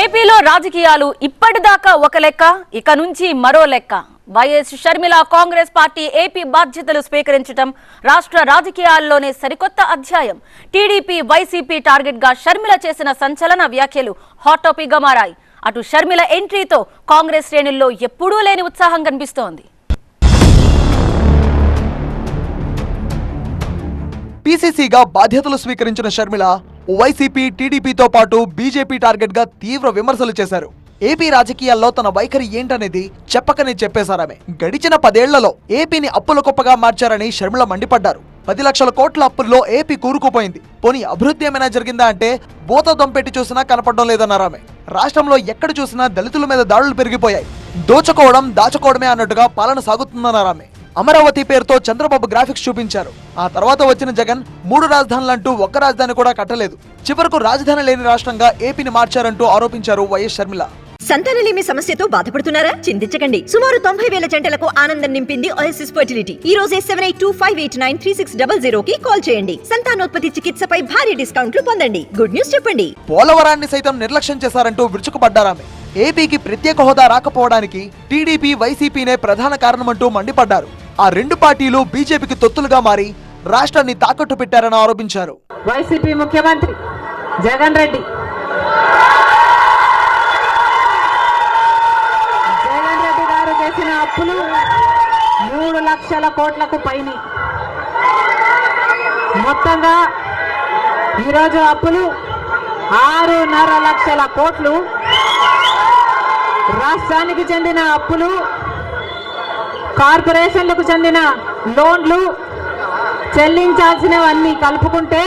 ఏపీలో రాజకీయాలు ఇప్పటిదాకా ఒక లెక్క ఇక నుంచి మరో లెక్క. YS Sharmila Congress party AP బాధ్యతలు స్వీకరించడం రాష్ట్ర రాజకీయాల్లోనే సరికొత్త అధ్యాయం. టీడీపీ వైసీపీ టార్గెట్గా షర్మిల చేసిన సంచలన వ్యాఖ్యలు హాట్ టాపిక్ మారాయి. అటు షర్మిల ఎంట్రీతో కాంగ్రెస్ శ్రేణుల్లో ఎప్పుడూ లేని ఉత్సాహం కనిపిస్తోంది. పీసీసీగా బాధ్యతలు స్వీకరించిన షర్మిల వైసీపీ టీడీపీతో పాటు బీజేపీ టార్గెట్గా తీవ్ర విమర్శలు చేశారు. ఏపీ రాజకీయాల్లో తన వైఖరి ఏంటనేది చెప్పకనే చెప్పేశారామె. గడిచిన పదేళ్ళలో ఏపీని అప్పుల కుప్పగా మార్చారని షర్మిల మండిపడ్డారు. పది లక్షల కోట్ల అప్పుల్లో ఏపీ కూరుకుపోయింది. పోనీ అభివృద్ధి ఏమైనా జరిగిందా అంటే బోత దొంపెట్టి చూసినా కనపడడం లేదన్నారామె. రాష్ట్రంలో ఎక్కడ చూసినా దళితుల మీద దాడులు పెరిగిపోయాయి. దోచుకోవడం దాచుకోవడమే అన్నట్టుగా పాలన సాగుతుందన్నారామె. అమరావతి పేరుతో చంద్రబాబు గ్రాఫిక్స్ చూపించారు. ఆ తర్వాత వచ్చిన జగన్ మూడు రాజధానులంటూ ఒక్క రాజధాని కూడా కట్టలేదు. చివరకు రాజధాని లేని రాష్ట్రంగా ఏపీని మార్చారంటూ ఆరోపించారు వైఎస్ షర్మిల. సంతానలేమి సమస్యతో బాధపడుతున్నారా? చింతించకండి. సుమారు తొంభై వేల జంటలకు ఆనందం నింపింది ఓఎస్ఎస్ ఫర్టిలిటీ ఈ రోజే seven eight two five eight nine three six double zero కి కాల్ చేయండి. సంతానోత్పత్తి చికిత్సపై భారీ డిస్కౌంట్లు పొందండి. గుడ్ న్యూస్ చెప్పండి. పోలవరాన్ని సైతం నిర్లక్ష్యం చేశారంటూ విరుచుకుపడ్డారామె. ఏపీకి ప్రత్యేక హోదా రాకపోవడానికి టీడీపీ వైసీపీనే ప్రధాన కారణమంటూ మండిపడ్డారు. ఆ రెండు పార్టీలు బీజేపీకి తొత్తులుగా మారి రాష్ట్రాన్ని తాకట్టు పెట్టారని ఆరోపించారు. వైసీపీ ముఖ్యమంత్రి జగన్ రెడ్డి. జగన్ రెడ్డి గారు చేసిన అప్పులు మూడు లక్షల కోట్లకు పైన. మొత్తంగా ఈరోజు అప్పులు ఆరున్నర లక్షల కోట్లు. రాష్ట్రానికి చెందిన అప్పులు కార్పొరేషన్లకు చెందిన లోన్లు చెల్లించాల్సినవన్నీ కలుపుకుంటే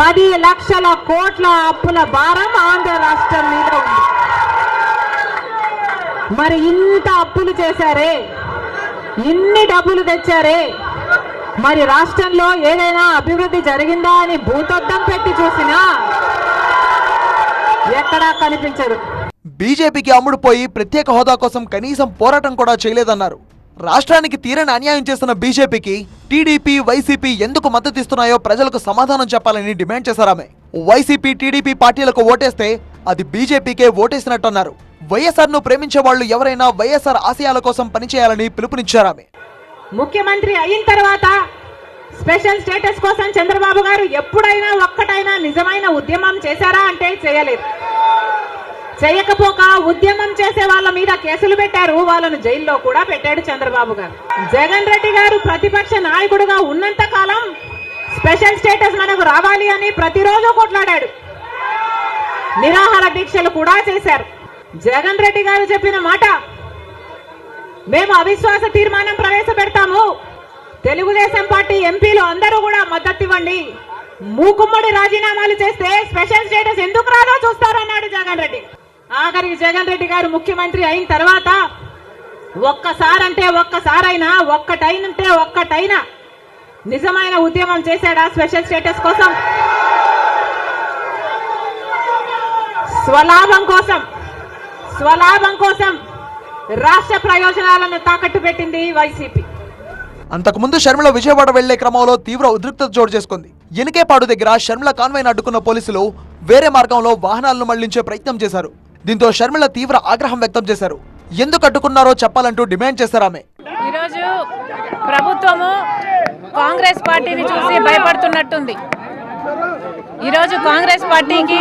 పది లక్షల కోట్ల అప్పుల భారం ఆంధ్ర రాష్ట్రం మీద ఉంది. మరి ఇంత అప్పులు చేశారే? ఇన్ని డబ్బులు తెచ్చారే? మరి రాష్ట్రంలో ఏదైనా అభివృద్ధి జరిగిందా అని భూతద్దం పెట్టి చూసినా ఎక్కడా కనిపించరు బీజేపీకి అమ్ముడుపోయి ప్రత్యేక హోదా కోసం కనీసం పోరాటం కూడా చేయలేదన్నారు. రాష్ట్రానికి తీరని అన్యాయం చేస్తున్న బీజేపీకి టీడీపీ వైసీపీ ఎందుకు మద్దతిస్తున్నాయో ప్రజలకు సమాధానం చెప్పాలని డిమాండ్ చేశారామె వైసీపీ టీడీపీ పార్టీలకు ఓటేస్తే అది బీజేపీకే ఓటేసినట్టన్నారు. వైఎస్ఆర్ను ప్రేమించే వాళ్ళు ఎవరైనా వైఎస్ఆర్ ఆశయాల కోసం పనిచేయాలని పిలుపునిచ్చారామె ముఖ్యమంత్రి అయిన తర్వాత స్పెషల్ స్టేటస్ కోసం చంద్రబాబు గారు ఎప్పుడైనా ఒక్కటైనా నిజమైన ఉద్యమం చేశారా అంటే చేయలేదు. చేయకపోక ఉద్యమం చేసే వాళ్ళ మీద కేసులు పెట్టారు. వాళ్ళను జైల్లో కూడా పెట్టాడు చంద్రబాబు గారు. జగన్ రెడ్డి గారు ప్రతిపక్ష నాయకుడుగా ఉన్నంత కాలం స్పెషల్ స్టేటస్ మనకు రావాలి అని ప్రతిరోజు కొట్లాడాడు. నిరాహార దీక్షలు కూడా చేశారు. జగన్ రెడ్డి గారు చెప్పిన మాట మేము అవిశ్వాస తీర్మానం ప్రవేశపెడతాము. తెలుగుదేశం పార్టీ ఎంపీలు అందరూ కూడా మద్దతు ఇవ్వండి. మూకుమ్మడి రాజీనామాలు చేస్తే స్పెషల్ స్టేటస్ ఎందుకు రాదో చూస్తారన్నాడు జగన్ రెడ్డి. ఆఖరికి జగన్ రెడ్డి గారు ముఖ్యమంత్రి అయిన తర్వాత ఒక్కసారంటే ఒక్కసారైనా ఒక్కటైనంటే ఒక్కటైనా నిజమైన ఉద్యమం చేశాడా స్పెషల్ స్టేటస్ కోసం? స్వలాభం కోసం స్వలాభం కోసం రాష్ట్ర ప్రయోజనాలను తాకట్టు పెట్టింది వైసీపీ. అంతకుముందు షర్మిల విజయవాడ వెళ్ళే క్రమంలో తీవ్ర ఉద్రిక్తత చోటు చేసుకుంది. ఎనికేపాడు దగ్గర షర్మిల కాన్వాయ్ని అడ్డుకున్న పోలీసులు వేరే మార్గంలో వాహనాలను మళ్ళించే ప్రయత్నం చేశారు. దీంతో షర్మిల తీవ్ర ఆగ్రహం వ్యక్తం చేశారు. ఎందుకు అడ్డుకున్నారో చెప్పాలంటూ డిమాండ్ చేశారామె ఈరోజు ప్రభుత్వము కాంగ్రెస్ పార్టీని చూసి భయపడుతున్నట్టుంది. ఈరోజు కాంగ్రెస్ పార్టీకి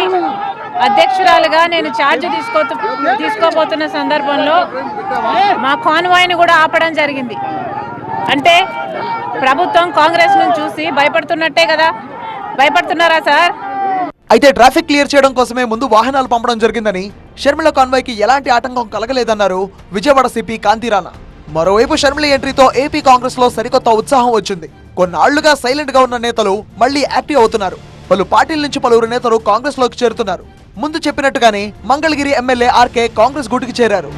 అధ్యక్షురాలుగా నేను ఛార్జ్ తీసుకో తీసుకోబోతున్న సందర్భంలో మా కాన్వాయ్ని కూడా ఆపడం జరిగింది. అంటే ప్రభుత్వం కాంగ్రెస్ను చూసి భయపడుతున్నట్టే కదా? భయపడుతున్నారా సార్? అయితే ట్రాఫిక్ క్లియర్ చేయడం కోసమే ముందు వాహనాలు పంపడం జరిగిందని షర్మిల కాన్వాయ్కి ఎలాంటి ఆటంకం కలగలేదన్నారు విజయవాడ సిపి కాంతిరాణా మరోవైపు షర్మిల ఎంట్రీతో ఏపీ కాంగ్రెస్లో సరికొత్త ఉత్సాహం వచ్చింది. కొన్నాళ్ళుగా సైలెంట్గా ఉన్న నేతలు మళ్ళీ యాక్టివ్ అవుతున్నారు. పలు పార్టీల నుంచి పలువురు నేతలు కాంగ్రెస్లోకి చేరుతున్నారు. ముందు చెప్పినట్టుగానే మంగళగిరి ఎమ్మెల్యే ఆర్కే కాంగ్రెస్ గూటికి చేరారు.